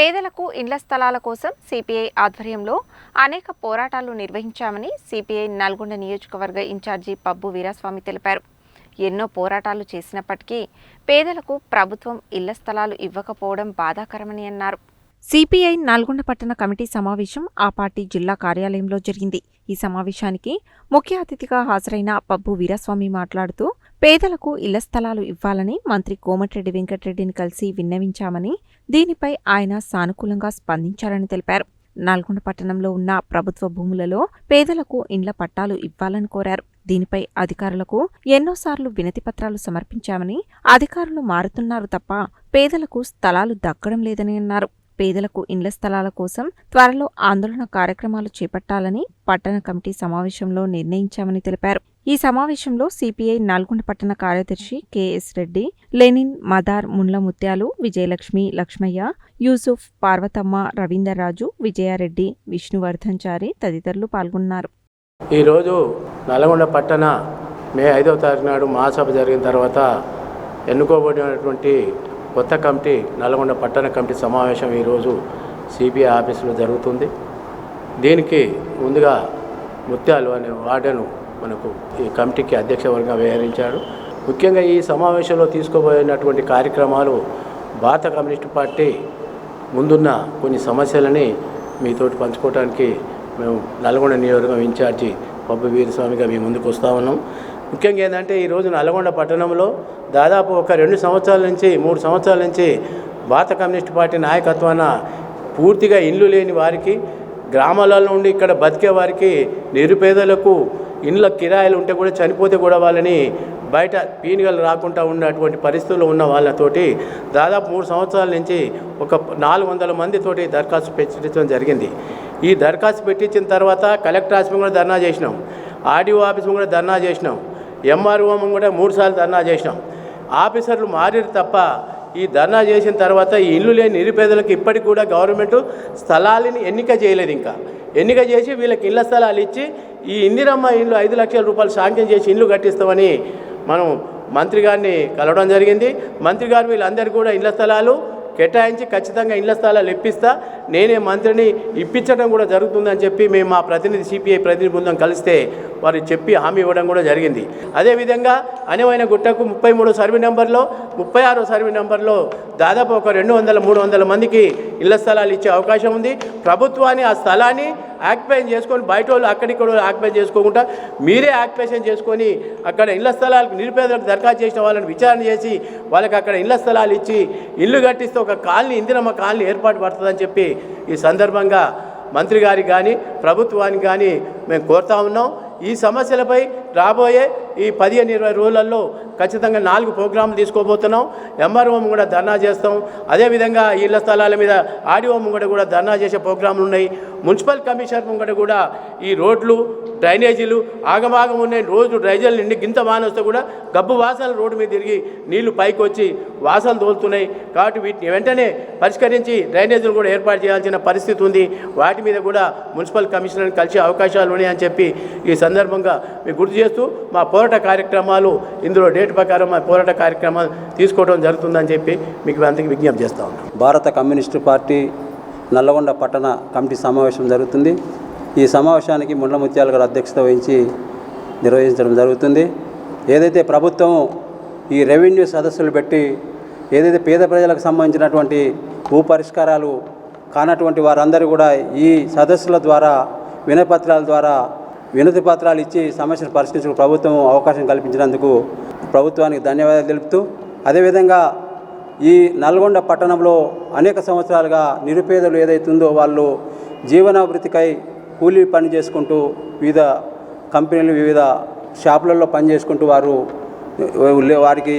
పేదలకు ఇండ్ల స్థలాల కోసం సిపిఐ ఆధ్వర్యంలో అనేక పోరాటాలు నిర్వహించామని సిపిఐ నల్గొండ నియోజకవర్గ ఇన్ఛార్జి పబ్బు వీరాస్వామి తెలిపారు. ఎన్నో పోరాటాలు చేసినప్పటికీ పేదలకు ప్రభుత్వం ఇళ్ళ స్థలాలు ఇవ్వకపోవడం బాధాకరమని అన్నారు. సిపిఐ నల్గొండ పట్టణ కమిటీ సమావేశం ఆ పార్టీ జిల్లా కార్యాలయంలో జరిగింది. ఈ సమావేశానికి ముఖ్య అతిథిగా హాజరైన పబ్బు వీరాస్వామి మాట్లాడుతూ పేదలకు ఇళ్ళ స్థలాలు ఇవ్వాలని మంత్రి కోమటిరెడ్డి వెంకటరెడ్డిని కలిసి విన్నవించామని దీనిపై ఆయన సానుకూలంగా స్పందించారని తెలిపారు. నల్గొండ పట్టణంలో ఉన్న ప్రభుత్వ భూములలో పేదలకు ఇండ్ల పట్టాలు ఇవ్వాలని కోరారు. దీనిపై అధికారులకు ఎన్నోసార్లు వినతి పత్రాలు సమర్పించామని అధికారులు మారుతున్నారు తప్ప పేదలకు స్థలాలు దక్కడం లేదని అన్నారు. పేదలకు ఇండ్ల స్థలాల కోసం త్వరలో ఆందోళన కార్యక్రమాలు చేపట్టాలని పట్టణ కమిటీ సమావేశంలో నిర్ణయించామని తెలిపారు. ఈ సమావేశంలో సిపిఐ నల్గొండ పట్టణ కార్యదర్శి కెఎస్ రెడ్డి లెనిన్ మదార్ ముండ్ల ముత్యాలు విజయలక్ష్మి లక్ష్మయ్య యూసుఫ్ పార్వతమ్మ రవీందర్రాజు విజయారెడ్డి విష్ణువర్ధన్ చారి తదితరులు పాల్గొన్నారు. ఈరోజు నల్గొండ పట్టణ మే ఐదవ తారీఖు నాడు మహాసభ జరిగిన తర్వాత ఎన్నుకోబడినటువంటి కొత్త కమిటీ నల్గొండ పట్టణ కమిటీ సమావేశం ఈరోజు సిబిఐ ఆఫీసులో జరుగుతుంది. దీనికి ముందుగా ముత్యాలు అనే వార్డెను మనకు ఈ కమిటీకి అధ్యక్షవర్గా వ్యవహరించాడు ముఖ్యంగా ఈ సమావేశంలో తీసుకోబోయినటువంటి కార్యక్రమాలు భారత కమ్యూనిస్టు పార్టీ ముందున్న కొన్ని సమస్యలని మీతోటి పంచుకోవడానికి మేము నల్గొండ నియోజకవర్గం ఇన్ఛార్జి పబ్బు వీరస్వామిగా మేము ముందుకు వస్తా ఉన్నాం. ముఖ్యంగా ఏంటంటే ఈరోజు నల్గొండ పట్టణంలో దాదాపు ఒక రెండు సంవత్సరాల నుంచి మూడు సంవత్సరాల నుంచి భారత కమ్యూనిస్ట్ పార్టీ నాయకత్వాన పూర్తిగా ఇండ్లు లేని వారికి గ్రామాలలో నుండి ఇక్కడ బతికే వారికి నిరుపేదలకు ఇండ్ల కిరాయిలు ఉంటే కూడా చనిపోతే కూడా వాళ్ళని బయట పీనుగలు రాకుండా ఉన్నటువంటి పరిస్థితుల్లో ఉన్న వాళ్ళతోటి దాదాపు మూడు సంవత్సరాల నుంచి ఒక నాలుగు వందల మందితోటి దరఖాస్తు పెట్టించడం జరిగింది. ఈ దరఖాస్తు పెట్టించిన తర్వాత కలెక్టర్ ఆఫీస్ కూడా ధర్నా చేసినాం. ఆర్డీఓ ఆఫీస్ కూడా ధర్నా చేసినాం. ఎంఆర్ఓ కూడా మూడు సార్లు ధర్నా చేసినాం. ఆఫీసర్లు మారిరు తప్ప ఈ ధర్నా చేసిన తర్వాత ఈ ఇల్లు లేని నిరుపేదలకు ఇప్పటికి కూడా గవర్నమెంట్ స్థలాలని ఎన్నిక చేయలేదు ఇంకా. ఎన్నిక చేసి వీళ్ళకి ఇళ్ళ స్థలాలు ఇచ్చి ఈ ఇందిరమ్మ ఇండ్లు ఐదు లక్షల రూపాయలు శాంక్షన్ చేసి ఇల్లు కట్టిస్తామని మనం మంత్రి గారిని కలవడం జరిగింది. మంత్రి గారు వీళ్ళందరికీ కూడా ఇళ్ళ స్థలాలు కేటాయించి ఖచ్చితంగా ఇళ్ళ స్థలాలు ఇప్పిస్తా. నేనే మంత్రిని ఇప్పించడం కూడా జరుగుతుందని చెప్పి మేము మా ప్రతినిధి సిపిఐ ప్రతినిధి బృందం కలిస్తే వారు చెప్పి హామీ ఇవ్వడం కూడా జరిగింది. అదేవిధంగా అనేవైన గుట్టకు ముప్పై మూడు సర్వే నెంబర్లో ముప్పై ఆరో సర్వే నెంబర్లో దాదాపు ఒక రెండు వందల మూడు వందల మందికి ఇళ్ళ స్థలాలు ఇచ్చే అవకాశం ఉంది. ప్రభుత్వాన్ని ఆ స్థలాన్ని ఆక్యుపైన్ చేసుకొని బయట వాళ్ళు అక్కడిక్కడ ఆక్యుపై చేసుకోకుండా మీరే ఆక్యుపేషన్ చేసుకొని అక్కడ ఇళ్ళ స్థలాలకు నిరుపేదలకు దరఖాస్తు చేసిన వాళ్ళని విచారణ చేసి వాళ్ళకి అక్కడ ఇళ్ళ స్థలాలు ఇచ్చి ఇల్లు కట్టిస్తే ఒక కాలనీ ఇందిరమ్మ కాలనీ ఏర్పాటు పడుతుందని చెప్పి ఈ సందర్భంగా మంత్రి గారికి కానీ ప్రభుత్వానికి కానీ మేము కోరుతా ఉన్నాం. ఈ సమస్యలపై రాబోయే ఈ పదిహేను ఇరవై రోజులలో ఖచ్చితంగా నాలుగు ప్రోగ్రాంలు తీసుకోబోతున్నాం. ఎంఆర్ఓం కూడా ధర్నా చేస్తాం. అదేవిధంగా ఇళ్ళ స్థలాల మీద ఆడిఓ ముంగట కూడా ధర్నా చేసే ప్రోగ్రాంలు ఉన్నాయి. మున్సిపల్ కమిషనర్ ముంగట కూడా ఈ రోడ్లు డ్రైనేజీలు ఆగమాగం ఉన్నాయి. రోజు డ్రైజర్లు నిండి గింత వానొస్తే కూడా గబ్బు వాసనలు రోడ్డు మీద తిరిగి నీళ్ళు పైకి వచ్చి వాసనలు తోలుతున్నాయి. కాబట్టి వీటిని వెంటనే పరిష్కరించి డ్రైనేజీలు కూడా ఏర్పాటు చేయాల్సిన పరిస్థితి ఉంది. వాటి మీద కూడా మున్సిపల్ కమిషనర్ని కలిసే అవకాశాలు ఉన్నాయని చెప్పి ఈ సందర్భంగా మీకు గుర్తు చేస్తూ మా పోరాట కార్యక్రమాలు ఇందులో డేట్ ప్రకారం పోరాట కార్యక్రమాలు తీసుకోవడం జరుగుతుందని చెప్పి మీకు అందుకు విజ్ఞప్తి చేస్తా ఉన్నాం. భారత కమ్యూనిస్టు పార్టీ నల్లగొండ పట్టణ కమిటీ సమావేశం జరుగుతుంది. ఈ సమావేశానికి ముండ్ల ముత్యాల గారు అధ్యక్షత వహించి నిర్వహించడం జరుగుతుంది. ఏదైతే ప్రభుత్వం ఈ రెవెన్యూ సదస్సులు పెట్టి ఏదైతే పేద ప్రజలకు సంబంధించినటువంటి భూ పరిష్కారాలు కానటువంటి వారందరూ కూడా ఈ సదస్సుల ద్వారా వినపత్రాల ద్వారా వినతి పత్రాలు ఇచ్చి సమస్యను పరిష్కరించుకు ప్రభుత్వం అవకాశం కల్పించినందుకు ప్రభుత్వానికి ధన్యవాదాలు తెలుపుతూ అదేవిధంగా ఈ నల్గొండ పట్టణంలో అనేక సంవత్సరాలుగా నిరుపేదలు ఏదైతుందో వాళ్ళు జీవనాభివృద్ధికై కూలీ పని చేసుకుంటూ వివిధ కంపెనీలు వివిధ షాపులలో పని చేసుకుంటూ వారు వారికి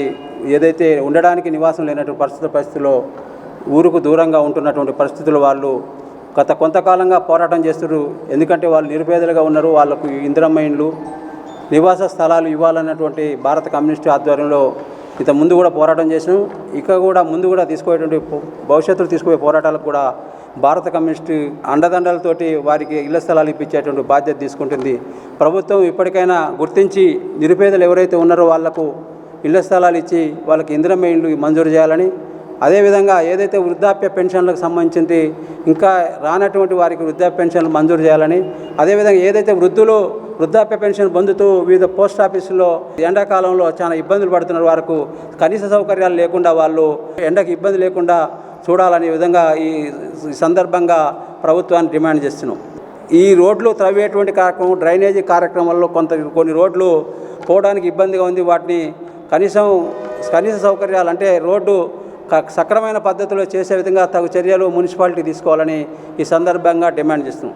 ఏదైతే ఉండడానికి నివాసం లేనటువంటి పరిస్థితుల పరిస్థితుల్లో ఊరుకు దూరంగా ఉంటున్నటువంటి పరిస్థితులు వాళ్ళు గత కొంతకాలంగా పోరాటం చేస్తున్నారు ఎందుకంటే వాళ్ళు నిరుపేదలుగా ఉన్నారు. వాళ్ళకు ఇందిరమ్మ నివాస స్థలాలు ఇవ్వాలన్నటువంటి భారత కమ్యూనిస్టు ఆధ్వర్యంలో ఇంత ముందు కూడా పోరాటం చేసినాం. ఇక కూడా ముందు కూడా తీసుకుపోయేటువంటి భవిష్యత్తులో తీసుకుపోయే పోరాటాలకు కూడా భారత కమ్యూనిస్టు అండదండలతోటి వారికి ఇళ్ళ స్థలాలు ఇప్పించేటువంటి బాధ్యత తీసుకుంటుంది. ప్రభుత్వం ఇప్పటికైనా గుర్తించి నిరుపేదలు ఎవరైతే ఉన్నారో వాళ్ళకు ఇళ్ళ స్థలాలు ఇచ్చి వాళ్ళకి ఇందిరమ్మ ఇండ్లు మంజూరు చేయాలని అదేవిధంగా ఏదైతే వృద్ధాప్య పెన్షన్లకు సంబంధించి ఇంకా రానటువంటి వారికి వృద్ధాప్య పెన్షన్లు మంజూరు చేయాలని అదేవిధంగా ఏదైతే వృద్ధులు వృద్ధాప్య పెన్షన్ పొందుతూ వివిధ పోస్ట్ ఆఫీసుల్లో ఎండాకాలంలో చాలా ఇబ్బందులు పడుతున్న వారికి కనీస సౌకర్యాలు లేకుండా వాళ్ళు ఎండకు ఇబ్బంది లేకుండా చూడాలనే విధంగా ఈ సందర్భంగా ప్రభుత్వాన్ని డిమాండ్ చేస్తున్నాం. ఈ రోడ్లు త్రవ్వేటువంటి కార్యక్రమం డ్రైనేజీ కార్యక్రమంలో కొంత కొన్ని రోడ్లు పోవడానికి ఇబ్బందిగా ఉంది. వాటిని కనీసం కనీస సౌకర్యాలు అంటే రోడ్డు సక్రమైన పద్ధతిలో చేసే విధంగా తగు చర్యలు మున్సిపాలిటీ తీసుకోవాలని ఈ సందర్భంగా డిమాండ్ చేస్తున్నాం.